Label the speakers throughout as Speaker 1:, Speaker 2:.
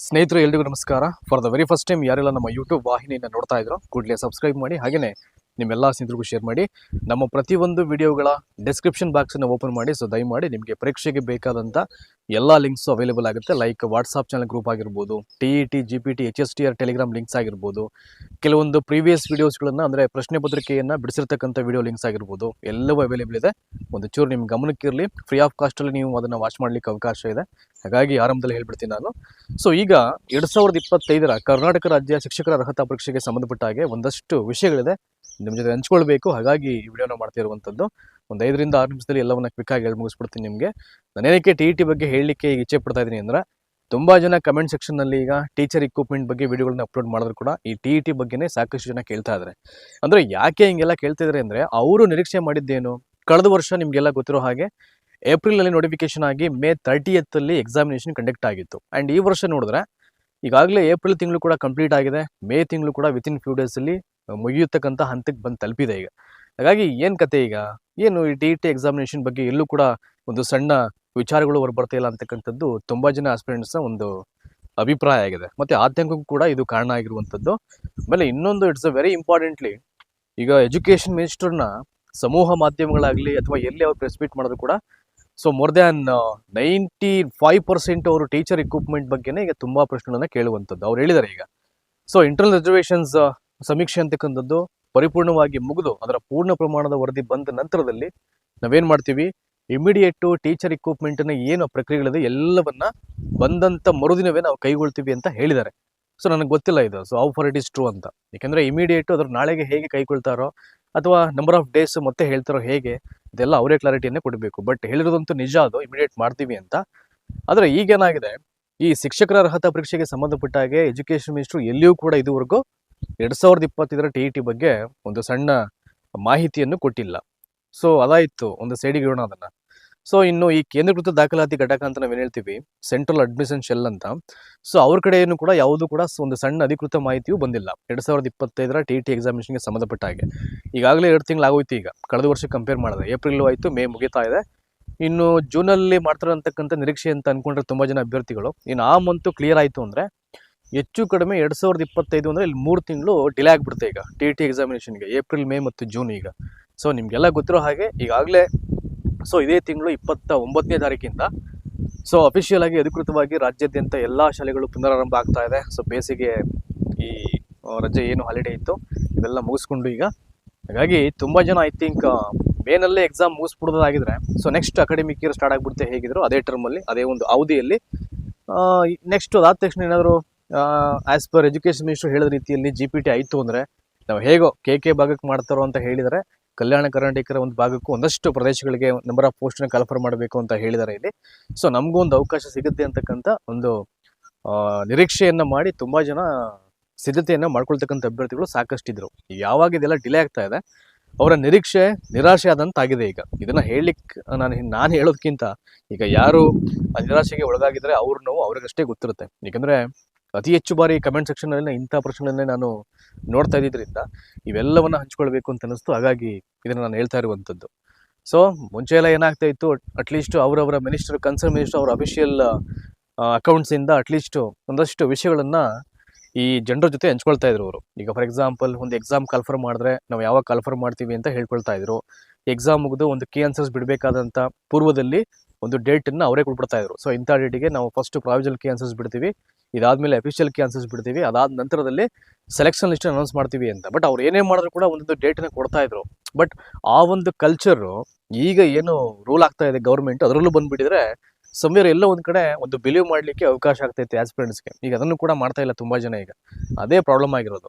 Speaker 1: ಸ್ನೇಹಿತರು, ಎಲ್ರಿಗೂ ನಮಸ್ಕಾರ. For the very first time ಯಾರೆಲ್ಲ ನಮ್ಮ ಯೂಟ್ಯೂಬ್ ವಾಹಿನಿಯನ್ನು ನೋಡ್ತಾ ಇದ್ರು, ಕೂಡಲೇ ಸಬ್ಸ್ಕ್ರೈಬ್ ಮಾಡಿ ಹಾಗೆಯೇ ನಿಮ್ಮೆಲ್ಲ ಸ್ನೇಹಿತರಿಗೂ ಶೇರ್ ಮಾಡಿ. ನಮ್ಮ ಪ್ರತಿಯೊಂದು ವಿಡಿಯೋಗಳ ಡಿಸ್ಕ್ರಿಪ್ಷನ್ ಬಾಕ್ಸನ್ನು ಓಪನ್ ಮಾಡಿ ಸೊ ದಯಮಾಡಿ ನಿಮಗೆ ಪರೀಕ್ಷೆಗೆ ಬೇಕಾದಂಥ ಎಲ್ಲ ಲಿಂಕ್ಸು ಅವೈಲೇಬಲ್ ಆಗುತ್ತೆ. ಲೈಕ್ ವಾಟ್ಸಾಪ್ ಚಾನಲ್ ಗ್ರೂಪ್ ಆಗಿರ್ಬೋದು T E T G P T H S T R Telegram links ಆಗಿರ್ಬೋದು, ಕೆಲವೊಂದು ಪ್ರೀವಿಯಸ್ ವೀಡಿಯೋಸ್ಗಳನ್ನು ಅಂದರೆ ಪ್ರಶ್ನೆ ಪತ್ರಿಕೆಯನ್ನು ಬಿಡಿಸಿರ್ತಕ್ಕಂಥ ವಿಡಿಯೋ ಲಿಂಕ್ಸ್ ಆಗಿರ್ಬೋದು, ಎಲ್ಲವೂ ಅವೈಲೇಬಲ್ ಇದೆ. ಒಂದು ಚೂರು ನಿಮ್ಮ ಗಮನಕ್ಕಿರಲಿ. ಫ್ರೀ ಆಫ್ ಕಾಸ್ಟಲ್ಲಿ ನೀವು ಅದನ್ನು ವಾಚ್ ಮಾಡಲಿಕ್ಕೆ ಅವಕಾಶ ಇದೆ. ಹಾಗಾಗಿ ಆರಂಭದಲ್ಲಿ ಹೇಳ್ಬಿಡ್ತೀನಿ ನಾನು. ಸೊ ಈಗ ಎರಡು ಸಾವಿರದ ಇಪ್ಪತ್ತೈದರ ಕರ್ನಾಟಕ ರಾಜ್ಯ ಶಿಕ್ಷಕರ ಅರ್ಹತಾ ಪರೀಕ್ಷೆಗೆ ಸಂಬಂಧಪಟ್ಟ ಹಾಗೆ ಒಂದಷ್ಟು ವಿಷಯಗಳಿದೆ ನಿಮ್ಮ ಜೊತೆ ಹಂಚ್ಕೊಳ್ಬೇಕು. ಹಾಗಾಗಿ ಈ ವಿಡಿಯೋನ ಮಾಡ್ತಿರುವಂಥದ್ದು ಒಂದು ಐದರಿಂದ ಆರು ನಿಮಿಷದಲ್ಲಿ ಎಲ್ಲವನ್ನ ಕ್ವಿಕ್ ಆಗಿ ಹೇಳಿ ಮುಗಿಸ್ಬಿಡ್ತೀನಿ ನಿಮಗೆ. ನಾನೇನಕ್ಕೆ ಟಿ ಇ ಟಿ ಬಗ್ಗೆ ಹೇಳಲಿಕ್ಕೆ ಈಗ ಇಚ್ಛೆ ಪಡ್ತಾ ಇದ್ದೀನಿ ಅಂದರೆ, ತುಂಬ ಜನ ಕಮೆಂಟ್ ಸೆಕ್ಷನ್ನಲ್ಲಿ ಈಗ ಟೀಚರ್ ಇಕ್ವಿಪ್ಮೆಂಟ್ ಬಗ್ಗೆ ವಿಡಿಯೋಗಳನ್ನ ಅಪ್ಲೋಡ್ ಮಾಡಿದ್ರು ಕೂಡ ಈ ಟಿ ಇ ಟಿ ಬಗ್ಗೆನೇ ಸಾಕಷ್ಟು ಜನ ಕೇಳ್ತಾ ಇದ್ದಾರೆ ಅಂದರೆ ಯಾಕೆ ಹಿಂಗೆಲ್ಲ ಕೇಳ್ತಿದ್ದಾರೆ ಅಂದರೆ, ಅವರು ನಿರೀಕ್ಷೆ ಮಾಡಿದ್ದೇನು? ಕಳೆದ ವರ್ಷ ನಿಮಗೆಲ್ಲ ಗೊತ್ತಿರೋ ಹಾಗೆ ಏಪ್ರಿಲ್ನಲ್ಲಿ ನೋಟಿಫಿಕೇಶನ್ ಆಗಿ ಮೇ ತರ್ಟಿಯತ್ ಅಲ್ಲಿ ಎಕ್ಸಾಮಿನೇಷನ್ ಕಂಡಕ್ಟ್ ಆಗಿತ್ತು. ಅಂಡ್ ಈ ವರ್ಷ ನೋಡಿದ್ರೆ, ಈಗಾಗಲೇ ಏಪ್ರಿಲ್ ತಿಂಗಳು ಕೂಡ ಕಂಪ್ಲೀಟ್ ಆಗಿದೆ. ಮೇ ತಿಂಗಳು ಕೂಡ ವಿತಿನ್ ಫ್ಯೂ ಡೇಸ್ ಅಲ್ಲಿ ಮುಗಿಯತಕ್ಕಂಥ ಹಂತಕ್ಕೆ ಬಂದು ತಲುಪಿದೆ ಈಗ. ಹಾಗಾಗಿ ಏನು ಕತೆ ಈಗ? ಏನು ಈ ಟಿ ಟಿ ಎಕ್ಸಾಮಿನೇಷನ್ ಬಗ್ಗೆ ಎಲ್ಲೂ ಕೂಡ ಒಂದು ಸಣ್ಣ ವಿಚಾರಗಳು ಹೊರ ಬರ್ತಾ ಇಲ್ಲ ಅಂತಕ್ಕಂಥದ್ದು ತುಂಬಾ ಜನ ಆಸ್ಪಿರೆಂಟ್ಸ್ನ ಒಂದು ಅಭಿಪ್ರಾಯ ಆಗಿದೆ. ಮತ್ತೆ ಆತಂಕಕ್ಕೂ ಕೂಡ ಇದು ಕಾರಣ ಆಗಿರುವಂಥದ್ದು. ಆಮೇಲೆ ಇನ್ನೊಂದು ಇಟ್ಸ್ ಅ ವೆರಿ ಇಂಪಾರ್ಟೆಂಟ್ಲಿ ಈಗ ಎಜುಕೇಶನ್ ಮಿನಿಸ್ಟರ್ನ ಸಮೂಹ ಮಾಧ್ಯಮಗಳಾಗಲಿ ಅಥವಾ ಎಲ್ಲಿ ಅವ್ರು ಪ್ರೆಸ್ ಮೀಟ್ ಮಾಡಿದ್ರು ಕೂಡ so more than ninety five percent ಅವರು ಟೀಚರ್ ಇಕ್ವಿಪ್ಮೆಂಟ್ ಬಗ್ಗೆನೇ ಈಗ ತುಂಬಾ ಪ್ರಶ್ನೆಗಳನ್ನ ಕೇಳುವಂಥದ್ದು. ಅವ್ರು ಹೇಳಿದ್ದಾರೆ ಈಗ. ಸೊ ಇಂಟರ್ನಲ್ ರಿಸರ್ವೇಷನ್ಸ್ ಸಮೀಕ್ಷೆ ಅಂತಕ್ಕಂಥದ್ದು ಪರಿಪೂರ್ಣವಾಗಿ ಮುಗಿದು ಅದರ ಪೂರ್ಣ ಪ್ರಮಾಣದ ವರದಿ ಬಂದ ನಂತರದಲ್ಲಿ ನಾವೇನು ಮಾಡ್ತೀವಿ? ಇಮಿಡಿಯೇಟು ಟೀಚರ್ ಇಕ್ವಿಪ್ಮೆಂಟ್ನ ಏನು ಪ್ರಕ್ರಿಯೆಗಳಿದೆ ಎಲ್ಲವನ್ನ ಬಂದಂಥ ಮರುದಿನವೇ ನಾವು ಕೈಗೊಳ್ತೀವಿ ಅಂತ ಹೇಳಿದ್ದಾರೆ ಸೊ ನನಗೆ ಗೊತ್ತಿಲ್ಲ ಇದು. So how far it is true ಅಂತ. ಯಾಕಂದ್ರೆ ಇಮಿಡಿಯೇಟು ಅದ್ರ ನಾಳೆಗೆ ಹೇಗೆ ಕೈಗೊಳ್ತಾರೋ ಅಥವಾ ನಂಬರ್ ಆಫ್ ಡೇಸ್ ಮತ್ತೆ ಹೇಳ್ತಾರೋ ಹೇಗೆ ಇದೆಲ್ಲ ಅವರೇ ಕ್ಲಾರಿಟಿಯನ್ನೇ ಕೊಡಬೇಕು. ಬಟ್ ಹೇಳಿರೋದಂತೂ ನಿಜ ಅದು ಇಮಿಡಿಯೇಟ್ ಮಾಡ್ತೀವಿ ಅಂತ. ಆದರೆ ಈಗೇನಾಗಿದೆ, ಈ ಶಿಕ್ಷಕರ ಅರ್ಹತಾ ಪರೀಕ್ಷೆಗೆ ಸಂಬಂಧಪಟ್ಟ ಹಾಗೆ ಎಜುಕೇಶನ್ ಮಿನಿಸ್ಟ್ರು ಎಲ್ಲಿಯೂ ಕೂಡ ಇದುವರೆಗೂ ಎರಡ್ ಸಾವಿರದ ಇಪ್ಪತ್ತೈದರ ಟಿ ಇ ಟಿ ಬಗ್ಗೆ ಒಂದು ಸಣ್ಣ ಮಾಹಿತಿಯನ್ನು ಕೊಟ್ಟಿಲ್ಲ. ಸೊ ಅದಾಯಿತು, ಒಂದು ಸೈಡಿಗೆ ಇರೋಣ ಅದನ್ನ. ಸೊ ಇನ್ನು ಈ ಕೇಂದ್ರೀಕೃತ ದಾಖಲಾತಿ ಘಟಕ ಅಂತ ನಾವೇನು ಹೇಳ್ತೀವಿ? ಸೆಂಟ್ರಲ್ ಅಡ್ಮಿಷನ್ ಶೆಲ್ ಅಂತ. ಸೊ ಅವ್ರ ಕಡೆಯನ್ನು ಕೂಡ ಯಾವುದು ಕೂಡ ಒಂದು ಸಣ್ಣ ಅಧಿಕೃತ ಮಾಹಿತಿಯೂ ಬಂದಿಲ್ಲ. ಎರಡು ಸಾವಿರದ ಇಪ್ಪತ್ತೈದರ ಟಿ ಟಿ ಎಕ್ಸಾಮಿನೇಷನ್ಗೆ ಸಂಬಂಧಪಟ್ಟ ಹಾಗೆ. ಈಗಾಗಲೇ ಎರಡು ತಿಂಗಳು ಆಗೋಯ್ತು ಈಗ. ಕಳೆದ ವರ್ಷ ಕಂಪೇರ್ ಮಾಡಿದ್ರೆ. ಏಪ್ರಿಲ್ ಆಯಿತು ಮೇ ಮುಗಿತಾ ಇದೆ. ಇನ್ನು ಜೂನಲ್ಲಿ ಮಾಡ್ತಾರೆ ಅಂತಕ್ಕಂಥ ನಿರೀಕ್ಷೆ ಅಂತ ಅಂದ್ಕೊಂಡ್ರೆ ತುಂಬ ಜನ ಅಭ್ಯರ್ಥಿಗಳು. ಇನ್ನು ಆ ಮಂತು ಕ್ಲಿಯರ್ ಆಯಿತು ಅಂದರೆ ಹೆಚ್ಚು ಕಡಿಮೆ ಎರಡು ಸಾವಿರದ ಇಪ್ಪತ್ತೈದು ಅಂದರೆ ಇಲ್ಲಿ ಮೂರು ತಿಂಗಳು ಡಿಲೇ ಆಗಿಬಿಡುತ್ತೆ ಈಗ. ಟಿ ಟಿ ಎಕ್ಸಾಮಿನೇಷನ್ಗೆ ಏಪ್ರಿಲ್ ಮೇ ಮತ್ತು ಜೂನ್ ಈಗ. ಸೊ ನಿಮಗೆಲ್ಲ ಗೊತ್ತಿರೋ ಹಾಗೆ ಈಗಾಗಲೇ ಸೊ ಇದೇ ತಿಂಗಳು ಇಪ್ಪತ್ತ ಒಂಬತ್ತನೇ ತಾರೀಕಿಂದ. ಸೊ ಅಫಿಷಿಯಲ್ ಆಗಿ ಅಧಿಕೃತವಾಗಿ ರಾಜ್ಯಾದ್ಯಂತ ಎಲ್ಲ ಶಾಲೆಗಳು ಪುನರಾರಂಭ ಆಗ್ತಾ ಇದೆ. ಸೊ ಬೇಸಿಗೆ ಈ ರಜೆ ಏನು ಹಾಲಿಡೇ ಇತ್ತು, ಇದೆಲ್ಲ ಮುಗಿಸ್ಕೊಂಡು ಈಗ. ಹಾಗಾಗಿ ತುಂಬ ಜನ ಐ ಥಿಂಕ್ ಮೇನಲ್ಲೇ exam ಮುಗಿಸ್ಬಿಡೋದಾಗಿದ್ರೆ so next academic year start ಆಗ್ಬಿಡುತ್ತೆ ಹೇಗಿದ್ರು, ಅದೇ ಟರ್ಮಲ್ಲಿ ಅದೇ ಒಂದು ಅವಧಿಯಲ್ಲಿ. ನೆಕ್ಸ್ಟ್ ಅದಾದ ತಕ್ಷಣ ಏನಾದರೂ ಆ್ಯಸ್ ಪರ್ ಎಜುಕೇಷನ್ ಮಿನಿಸ್ಟರ್ ಹೇಳಿದ ರೀತಿಯಲ್ಲಿ ಜಿ ಪಿ ಟಿ ಆಯಿತು ಅಂದರೆ, ನಾವು ಹೇಗೋ ಕೆ ಕೆ ಭಾಗಕ್ಕೆ ಮಾಡ್ತಾರೋ ಅಂತ ಹೇಳಿದರೆ ಕಲ್ಯಾಣ ಕರ್ನಾಟಕರ ಒಂದು ಭಾಗಕ್ಕೂ ಒಂದಷ್ಟು ಪ್ರದೇಶಗಳಿಗೆ ನಂಬರ್ ಆಫ್ ಪೋಸ್ಟ್ನ ಕಲ್ಫರ್ ಮಾಡಬೇಕು ಅಂತ ಹೇಳಿದ್ದಾರೆ ಇಲ್ಲಿ. ಸೊ, ನಮಗೂ ಒಂದು ಅವಕಾಶ ಸಿಗುತ್ತೆ ಅಂತಕ್ಕಂಥ ಒಂದು ನಿರೀಕ್ಷೆಯನ್ನು ಮಾಡಿ ತುಂಬ ಜನ ಸಿದ್ಧತೆಯನ್ನು ಮಾಡ್ಕೊಳ್ತಕ್ಕಂಥ ಅಭ್ಯರ್ಥಿಗಳು ಸಾಕಷ್ಟಿದ್ರು. ಯಾವಾಗ ಇದೆಲ್ಲ ಡಿಲೇ ಆಗ್ತಾ ಇದೆ, ಅವರ ನಿರೀಕ್ಷೆ ನಿರಾಶೆ ಆದಂತಾಗಿದೆ ಈಗ. ಇದನ್ನ ಹೇಳಲಿಕ್ಕೆ ನಾನು ನಾನು ಹೇಳೋದಕ್ಕಿಂತ ಈಗ ಯಾರು ಆ ನಿರಾಶೆಗೆ ಒಳಗಾಗಿದ್ರೆ ಅವ್ರ ನೋವು ಅವ್ರಿಗಷ್ಟೇ ಗೊತ್ತಿರುತ್ತೆ. ಯಾಕಂದ್ರೆ ಅತಿ ಹೆಚ್ಚು ಬಾರಿ ಕಮೆಂಟ್ ಸೆಕ್ಷನ್ ಅಲ್ಲಿ ಇಂಥ ಪ್ರಶ್ನೆಗಳನ್ನೇ ನಾನು ನೋಡ್ತಾ ಇದ್ದಿದ್ರಿಂದ ಇವೆಲ್ಲವನ್ನ ಹಂಚ್ಕೊಳ್ಬೇಕು ಅಂತ ಅನಿಸ್ತು ಹಾಗಾಗಿ ಇದನ್ನ ನಾನು ಹೇಳ್ತಾ ಇರುವಂಥದ್ದು. ಸೊ ಮುಂಚೆ ಎಲ್ಲ ಏನಾಗ್ತಾ ಇತ್ತು ಅಟ್ಲೀಸ್ಟ್ ಅವರವರ ಮಿನಿಸ್ಟರ್ ಕನ್ಸರ್ನ್ ಮಿನಿಸ್ಟರ್ ಅವರ ಅಫಿಷಿಯಲ್ ಅಕೌಂಟ್ಸ್ ಇಂದ ಅಟ್ಲೀಸ್ಟ್ ಒಂದಷ್ಟು ವಿಷಯಗಳನ್ನು ಈ ಜನರ ಜೊತೆ ಹಂಚ್ಕೊಳ್ತಾ ಇದ್ರು ಅವರು. ಈಗ ಫಾರ್ ಎಕ್ಸಾಂಪಲ್ ಒಂದು ಎಕ್ಸಾಮ್ ಕಲ್ಫರ್ ಮಾಡಿದ್ರೆ ನಾವು ಯಾವಾಗ ಕಲ್ಫರ್ ಮಾಡ್ತೀವಿ ಅಂತ ಹೇಳ್ಕೊಳ್ತಾ ಇದ್ರು. ಎಕ್ಸಾಮ್ ಮುಗಿದು ಒಂದು ಕೀ ಆನ್ಸರ್ಸ್ ಬಿಡಬೇಕಾದಂತ ಪೂರ್ವದಲ್ಲಿ ಒಂದು ಡೇಟ್ ಅನ್ನ ಅವರೇ ಕೊಟ್ಬಿಡ್ತಾ ಇದ್ರು. ಸೊ ಇಂಥ ಡೇಟಿಗೆ ನಾವು ಫಸ್ಟ್ ಪ್ರಾವಿಜಲ್ ಕೀ ಆನ್ಸರ್ಸ್ ಬಿಡ್ತೀವಿ. ಇದಾದ್ಮೇಲೆ ಅಫಿಷಿಯಲ್ ಕೀ ಆನ್ಸರ್ಸ್ ಬಿಡ್ತೀವಿ. ಅದಾದ ನಂತರದಲ್ಲಿ ಸೆಲೆಕ್ಷನ್ ಲಿಸ್ಟ್ ಅನೌನ್ಸ್ ಮಾಡ್ತೀವಿ ಅಂತ. ಬಟ್ ಅವ್ರು ಏನೇ ಮಾಡಿದ್ರು ಕೂಡ ಒಂದೊಂದು ಡೇಟನ್ನ ಕೊಡ್ತಾ ಇದ್ರು. ಬಟ್ ಆ ಒಂದು ಕಲ್ಚರು ಈಗ ಏನು ರೂಲ್ ಆಗ್ತಾ ಇದೆ ಗೌರ್ಮೆಂಟ್ ಅದರಲ್ಲೂ ಬಂದ್ಬಿಟ್ಟಿದ್ರೆ ಸಮೀರ್ ಎಲ್ಲ ಒಂದು ಕಡೆ ಒಂದು ಬಿಲೀವ್ ಮಾಡ್ಲಿಕ್ಕೆ ಅವಕಾಶ ಆಗ್ತೈತೆ ಆಸ್ಪಿರೆಂಟ್ಸ್ಗೆ ಈಗ ಅದನ್ನು ಕೂಡ ಮಾಡ್ತಾ ಇಲ್ಲ ತುಂಬಾ ಜನ ಈಗ. ಅದೇ ಪ್ರಾಬ್ಲಮ್ ಆಗಿರೋದು.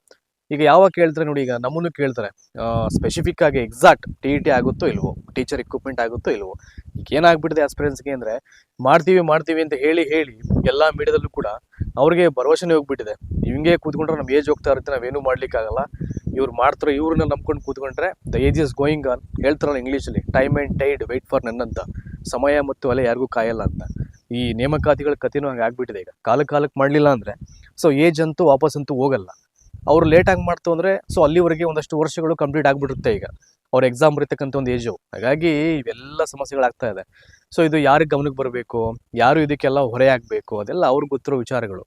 Speaker 1: ಈಗ ಯಾವಾಗ ಕೇಳ್ತಾರೆ ನೋಡಿ, ಈಗ ನಮ್ಮನ್ನು ಕೇಳ್ತಾರೆ. ಸ್ಪೆಸಿಫಿಕ್ ಆಗಿ ಎಕ್ಸಾಕ್ಟ್ ಟಿ ಇ ಟಿ ಆಗುತ್ತೋ ಇಲ್ವೋ ಟೀಚರ್ ಇಕ್ವಿಪ್ಮೆಂಟ್ ಆಗುತ್ತೋ ಇಲ್ವೋ. ಈಗ ಏನಾಗ್ಬಿಟ್ಟಿದೆ ಆಸ್ಪಿರೆಂಟ್ಸ್ಗೆ ಅಂದ್ರೆ, ಮಾಡ್ತೀವಿ ಮಾಡ್ತೀವಿ ಅಂತ ಹೇಳಿ ಹೇಳಿ ಎಲ್ಲಾ ಮೀಡಿಯಾದಲ್ಲೂ ಕೂಡ ಅವ್ರಿಗೆ ಭರವಸೆನೇ ಹೋಗ್ಬಿಟ್ಟಿದೆ. ಹಿಂಗೆ ಕೂತ್ಕೊಂಡ್ರೆ ನಮ್ಮ ಏಜ್ ಹೋಗ್ತಾ ಇರುತ್ತೆ, ನಾವೇನು ಮಾಡ್ಲಿಕ್ಕಾಗಲ್ಲ. ಇವ್ರು ಮಾಡ್ತಾರೆ, ಇವ್ರನ್ನ ನಂಬ್ಕೊಂಡು ಕೂತ್ಕೊಂಡ್ರೆ the age is going on ಹೇಳ್ತಾರಲ್ಲ ಇಂಗ್ಲೀಷಲ್ಲಿ time and tide wait for none ಅಂತ. ಸಮಯ ಮತ್ತು ಅಲೆ ಯಾರಿಗೂ ಕಾಯಲ್ಲ ಅಂತ. ಈ ನೇಮಕಾತಿಗಳ ಕಥೆನೂ ಹಂಗೆ ಆಗ್ಬಿಟ್ಟಿದೆ ಈಗ. ಕಾಲ ಕಾಲಕ್ಕೆ ಮಾಡಲಿಲ್ಲ ಅಂದರೆ. ಸೊ ಏಜ್ ಅಂತೂ, ವಾಪಸ್ ಅಂತೂ ಹೋಗಲ್ಲ. ಅವ್ರು ಲೇಟಾಗಿ ಮಾಡ್ತು ಅಂದರೆ ಸೊ ಅಲ್ಲಿವರೆಗೆ ಒಂದಷ್ಟು ವರ್ಷಗಳು ಕಂಪ್ಲೀಟ್ ಆಗಿಬಿಡುತ್ತೆ ಈಗ. ಅವ್ರ ಎಕ್ಸಾಮ್ ಬರೀತಕ್ಕಂಥ ಒಂದು ಏಜು ಹಾಗಾಗಿ ಇವೆಲ್ಲ ಸಮಸ್ಯೆಗಳಾಗ್ತಾ ಇದೆ. ಸೊ ಇದು ಯಾರಿಗೆ ಗಮನಕ್ಕೆ ಬರಬೇಕು? ಯಾರು ಇದಕ್ಕೆಲ್ಲ ಹೊರೆ ಆಗಬೇಕು? ಅದೆಲ್ಲ ಅವ್ರಿಗೆ ಗೊತ್ತಿರೋ ವಿಚಾರಗಳು.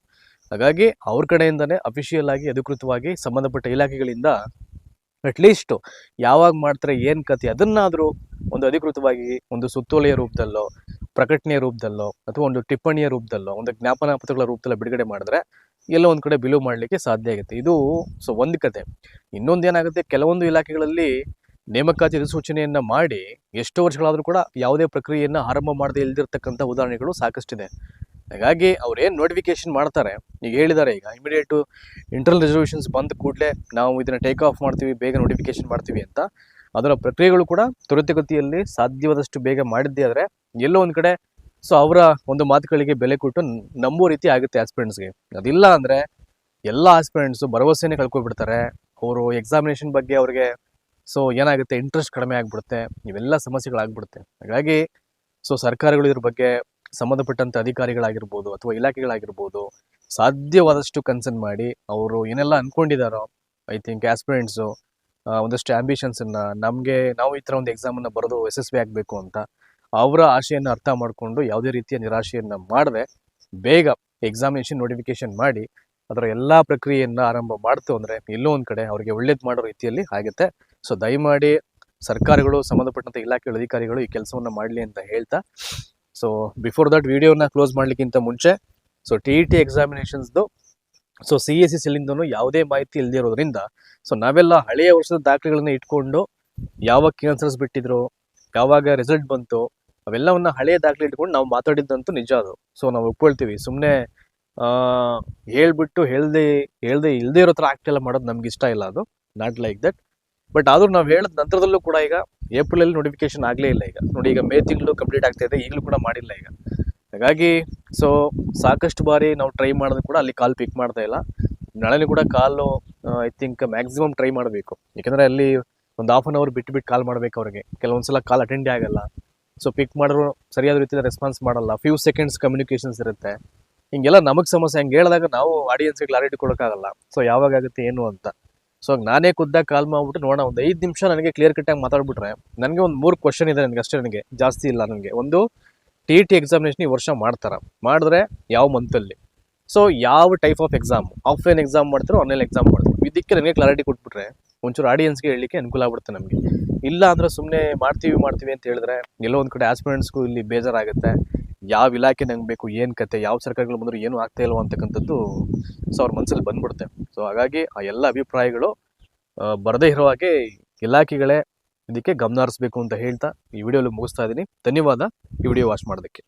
Speaker 1: ಹಾಗಾಗಿ ಅವ್ರ ಕಡೆಯಿಂದನೇ ಅಫಿಷಿಯಲ್ ಆಗಿ, ಅಧಿಕೃತವಾಗಿ ಸಂಬಂಧಪಟ್ಟ ಇಲಾಖೆಗಳಿಂದ ಅಟ್ಲೀಸ್ಟ್ ಯಾವಾಗ ಮಾಡ್ತಾರೆ, ಏನು ಕತೆ ಅದನ್ನಾದರೂ ಒಂದು ಅಧಿಕೃತವಾಗಿ ಒಂದು ಸುತ್ತೋಲೆಯ ರೂಪದಲ್ಲೋ, ಪ್ರಕಟಣೆಯ ರೂಪದಲ್ಲೋ, ಅಥವಾ ಒಂದು ಟಿಪ್ಪಣಿಯ ರೂಪದಲ್ಲೋ, ಒಂದು ಜ್ಞಾಪನಾ ಪತ್ರಗಳ ರೂಪದಲ್ಲೋ ಬಿಡುಗಡೆ ಮಾಡಿದ್ರೆ ಎಲ್ಲ ಒಂದು ಕಡೆ ಬಿಲೀವ್ ಮಾಡಲಿಕ್ಕೆ ಸಾಧ್ಯ ಆಗುತ್ತೆ. ಇದು ಸೊ, ಒಂದು ಕತೆ ಇನ್ನೊಂದು ಏನಾಗುತ್ತೆ? ಕೆಲವೊಂದು ಇಲಾಖೆಗಳಲ್ಲಿ ನೇಮಕಾತಿ ಅಧಿಸೂಚನೆಯನ್ನ ಮಾಡಿ ಎಷ್ಟು ವರ್ಷಗಳಾದರೂ ಕೂಡ ಯಾವುದೇ ಪ್ರಕ್ರಿಯೆಯನ್ನು ಆರಂಭ ಮಾಡದೇ ಇಲ್ದಿರ್ತಕ್ಕಂಥ ಉದಾಹರಣೆಗಳು ಸಾಕಷ್ಟಿದೆ. ಹಾಗಾಗಿ ಅವ್ರು ಏನು ನೋಟಿಫಿಕೇಶನ್ ಮಾಡ್ತಾರೆ, ಈಗ ಹೇಳಿದ್ದಾರೆ ಈಗ ಇಮಿಡಿಯೇಟು ಇಂಟರ್ನಲ್ ರಿಸರ್ವೇಷನ್ಸ್ ಬಂದ ಕೂಡಲೇ ನಾವು ಇದನ್ನು ಟೇಕ್ ಆಫ್ ಮಾಡ್ತೀವಿ, ಬೇಗ ನೋಟಿಫಿಕೇಶನ್ ಮಾಡ್ತೀವಿ ಅಂತ. ಅದರ ಪ್ರಕ್ರಿಯೆಗಳು ಕೂಡ ತ್ವರಿತಗತಿಯಲ್ಲಿ ಸಾಧ್ಯವಾದಷ್ಟು ಬೇಗ ಮಾಡಿದ್ದೇ ಆದರೆ ಎಲ್ಲೋ ಒಂದು ಕಡೆ ಸೊ ಅವರ ಒಂದು ಮಾತುಗಳಿಗೆ ಬೆಲೆ ಕೊಟ್ಟು ನಂಬೋ ರೀತಿ ಆಗುತ್ತೆ ಆಸ್ಪಿರೆಂಟ್ಸ್ಗೆ ಅದಿಲ್ಲ ಅಂದರೆ ಎಲ್ಲ ಆಸ್ಪಿರೆಂಟ್ಸು ಭರವಸೆನೇ ಕಳ್ಕೊಬಿಡ್ತಾರೆ. ಅವರು ಎಕ್ಸಾಮಿನೇಷನ್ ಬಗ್ಗೆ ಅವ್ರಿಗೆ ಸೊ ಏನಾಗುತ್ತೆ? ಇಂಟ್ರೆಸ್ಟ್ ಕಡಿಮೆ ಆಗಿಬಿಡುತ್ತೆ. ಇವೆಲ್ಲ ಸಮಸ್ಯೆಗಳಾಗ್ಬಿಡುತ್ತೆ. ಹಾಗಾಗಿ, ಸೊ ಸರ್ಕಾರಗಳು ಇದ್ರ ಬಗ್ಗೆ ಸಂಬಂಧಪಟ್ಟಂತ ಅಧಿಕಾರಿಗಳಾಗಿರ್ಬೋದು ಅಥವಾ ಇಲಾಖೆಗಳಾಗಿರ್ಬೋದು, ಸಾಧ್ಯವಾದಷ್ಟು ಕನ್ಸರ್ನ್ ಮಾಡಿ ಅವರು ಏನೆಲ್ಲ ಅನ್ಕೊಂಡಿದಾರೋ ಐ ಥಿಂಕ್ ಆಸ್ಪಿರೆಂಟ್ಸು ಒಂದಷ್ಟು ಆ್ಯಂಬಿಷನ್ಸನ್ನು ನಮಗೆ ನಾವು ಈ ಥರ ಒಂದು ಎಕ್ಸಾಮನ್ನು ಬರೆದು ಯಶಸ್ವಿ ಆಗಬೇಕು ಅಂತ ಅವರ ಆಶೆಯನ್ನು ಅರ್ಥ ಮಾಡಿಕೊಂಡು ಯಾವುದೇ ರೀತಿಯ ನಿರಾಶೆಯನ್ನು ಮಾಡದೆ ಬೇಗ ಎಕ್ಸಾಮಿನೇಷನ್ ನೋಟಿಫಿಕೇಶನ್ ಮಾಡಿ ಅದರ ಎಲ್ಲ ಪ್ರಕ್ರಿಯೆಯನ್ನು ಆರಂಭ ಮಾಡ್ತು ಅಂದರೆ ಎಲ್ಲೋ ಒಂದು ಕಡೆ ಅವರಿಗೆ ಒಳ್ಳೇದು ಮಾಡೋ ರೀತಿಯಲ್ಲಿ ಆಗುತ್ತೆ. ಸೊ ದಯಮಾಡಿ ಸರ್ಕಾರಗಳು ಸಂಬಂಧಪಟ್ಟಂಥ ಇಲಾಖೆಗಳ ಅಧಿಕಾರಿಗಳು ಈ ಕೆಲಸವನ್ನು ಮಾಡಲಿ ಅಂತ ಹೇಳ್ತಾ. ಸೊ ಬಿಫೋರ್ ದಟ್ ವಿಡಿಯೋನ ಕ್ಲೋಸ್ ಮಾಡಲಿಕ್ಕಿಂತ ಮುಂಚೆ ಸೊ ಟಿ ಇ ಟಿ ಎಕ್ಸಾಮಿನೇಷನ್ಸ್ದು ಸೊ ಸಿ ಎಸ್ ಸಿ ಸೆಲ್ಲಿಂದನೂ ಯಾವುದೇ ಮಾಹಿತಿ ಇಲ್ಲದಿರೋದ್ರಿಂದ ಸೊ ನಾವೆಲ್ಲ ಹಳೆಯ ವರ್ಷದ ದಾಖಲೆಗಳನ್ನ ಇಟ್ಕೊಂಡು ಯಾವಾಗ ಕ್ಯಾನ್ಸರ್ಸ್ ಬಿಟ್ಟಿದ್ರು, ಯಾವಾಗ ರಿಸಲ್ಟ್ ಬಂತು, ಅವೆಲ್ಲವನ್ನ ಹಳೆಯ ದಾಖಲೆ ಇಟ್ಕೊಂಡು ನಾವು ಮಾತಾಡಿದ್ದಂತೂ ನಿಜ ಅದು. ಸೊ ನಾವು ಒಪ್ಕೊಳ್ತೀವಿ. ಸುಮ್ಮನೆ ಹೇಳ್ಬಿಟ್ಟು ಹೇಳ್ದೆ ಹೇಳ್ದೆ ಇಲ್ಲದೆ ಇರೋ ಥರ ಆಕ್ಟ್ ಎಲ್ಲ ಮಾಡೋದು ನಮ್ಗೆ ಇಷ್ಟ ಇಲ್ಲ ಅದು. ನಾಟ್ ಲೈಕ್ ದಟ್ ಬಟ್ ಆದರೂ ನಾವು ಹೇಳಿದ ನಂತರದಲ್ಲೂ ಕೂಡ ಈಗ ಏಪ್ರಿಲಲ್ಲಿ ನೋಟಿಫಿಕೇಶನ್ ಆಗಲೇ ಇಲ್ಲ ಈಗ. ನೋಡಿ ಈಗ ಮೇ ತಿಂಗಳು ಕಂಪ್ಲೀಟ್ ಆಗ್ತಾ ಇದೆ, ಈಗಲೂ ಕೂಡ ಮಾಡಿಲ್ಲ ಈಗ. ಹಾಗಾಗಿ ಸೊ ಸಾಕಷ್ಟು ಬಾರಿ ನಾವು ಟ್ರೈ ಮಾಡಿದ್ರು ಕೂಡ ಅಲ್ಲಿ ಕಾಲ್ ಪಿಕ್ ಮಾಡ್ತಾ ಇಲ್ಲ. ನಾಳೆನೂ ಕೂಡ call I think maximum try ಮಾಡಬೇಕು. ಯಾಕಂದರೆ ಅಲ್ಲಿ ಒಂದು ಹಾಫ್ ಅನ್ ಅವರ್ ಬಿಟ್ಟು ಬಿಟ್ಟು ಕಾಲ್ ಮಾಡಬೇಕು ಅವ್ರಿಗೆ. ಕೆಲವೊಂದ್ಸಲ ಕಾಲ್ ಅಟೆಂಡೇ ಆಗಲ್ಲ. ಸೊ ಪಿಕ್ ಮಾಡಿದ್ರು ಸರಿಯಾದ ರೀತಿಯಲ್ಲಿ ರೆಸ್ಪಾನ್ಸ್ ಮಾಡಲ್ಲ. ಫ್ಯೂ ಸೆಕೆಂಡ್ಸ್ ಕಮ್ಯುನಿಕೇಷನ್ಸ್ ಇರುತ್ತೆ. ಹಿಂಗೆಲ್ಲ ನಮಗೆ ಸಮಸ್ಯೆ, ಹಂಗೆ ಹೇಳಿದಾಗ ನಾವು ಆಡಿಯನ್ಸ್ಗೆ ಕ್ಲಾರಿಟಿ ಕೊಡೋಕ್ಕಾಗಲ್ಲ. ಸೊ ಯಾವಾಗ ಆಗುತ್ತೆ, ಏನು ಅಂತ. ಸೊ ನಾನೇ ಖುದ್ದಾಗಿ ಕಾಲ್ ಮಾಡ್ಬಿಟ್ಟು ನೋಡೋಣ, ಒಂದು ಐದು ನಿಮಿಷ ನನಗೆ ಕ್ಲಿಯರ್ ಕಟ್ಟಾಗಿ ಮಾತಾಡ್ಬಿಟ್ರೆ, ನನಗೆ ಒಂದು ಮೂರು ಕ್ವಶನ್ ಇದೆ ನನಗೆ, ಅಷ್ಟೇ ನನಗೆ, ಜಾಸ್ತಿ ಇಲ್ಲ ನನಗೆ. ಒಂದು ಟಿ ಟಿ ಎಕ್ಸಾಮಿನೇಷನ್ ಈ ವರ್ಷ ಮಾಡ್ತಾರೆ. ಮಾಡಿದ್ರೆ ಯಾವ ಮಂತಲ್ಲಿ ಸೊ ಯಾವ type of exam offline exam ಮಾಡ್ತಾರೋ ಆನ್ಲೈನ್ ಎಕ್ಸಾಮ್ ಮಾಡ್ತಾರೆ? ಇದಕ್ಕೆ ನನಗೆ ಕ್ಲಾರಿಟಿ ಕೊಟ್ಬಿಟ್ರೆ, ಒಂಚೂರು ಆಡಿಯನ್ಸ್ಗೆ ಹೇಳಲಿಕ್ಕೆ ಅನುಕೂಲ ಆಗ್ಬಿಡುತ್ತೆ ನಮಗೆ. ಇಲ್ಲ ಅಂದ್ರೆ ಸುಮ್ಮನೆ ಮಾಡ್ತೀವಿ ಮಾಡ್ತೀವಿ ಅಂತ ಹೇಳಿದ್ರೆ, ಎಲ್ಲೋ ಒಂದು ಕಡೆ ಆಸ್ಪಿರೆಂಟ್ಸ್ಗೂ ಇಲ್ಲಿ ಬೇಜಾರಾಗುತ್ತೆ. ಯಾವ ಇಲಾಖೆ ನಂಗೆ ಬೇಕು, ಏನು ಕತೆ, ಯಾವ ಸರ್ಕಾರಗಳು ಬಂದರೂ ಏನು ಆಗ್ತಾ ಇಲ್ವೋ ಅಂತಕ್ಕಂಥದ್ದು ಸೊ ಅವ್ರ ಮನಸ್ಸಲ್ಲಿ ಬಂದ್ಬಿಡುತ್ತೆ. ಸೊ ಹಾಗಾಗಿ ಆ ಎಲ್ಲ ಅಭಿಪ್ರಾಯಗಳು ಬರದೇ ಇರೋ ಹಾಗೆ ಇಲಾಖೆಗಳೇ ಇದಕ್ಕೆ ಗಮನ ಹರಿಸ್ಬೇಕು ಅಂತ ಹೇಳ್ತಾ ಈ ವಿಡಿಯೋಲಿ ಮುಗಿಸ್ತಾ ಇದ್ದೀನಿ. ಧನ್ಯವಾದ. ಈ ವಿಡಿಯೋ ವಾಚ್ ಮಾಡೋದಕ್ಕೆ.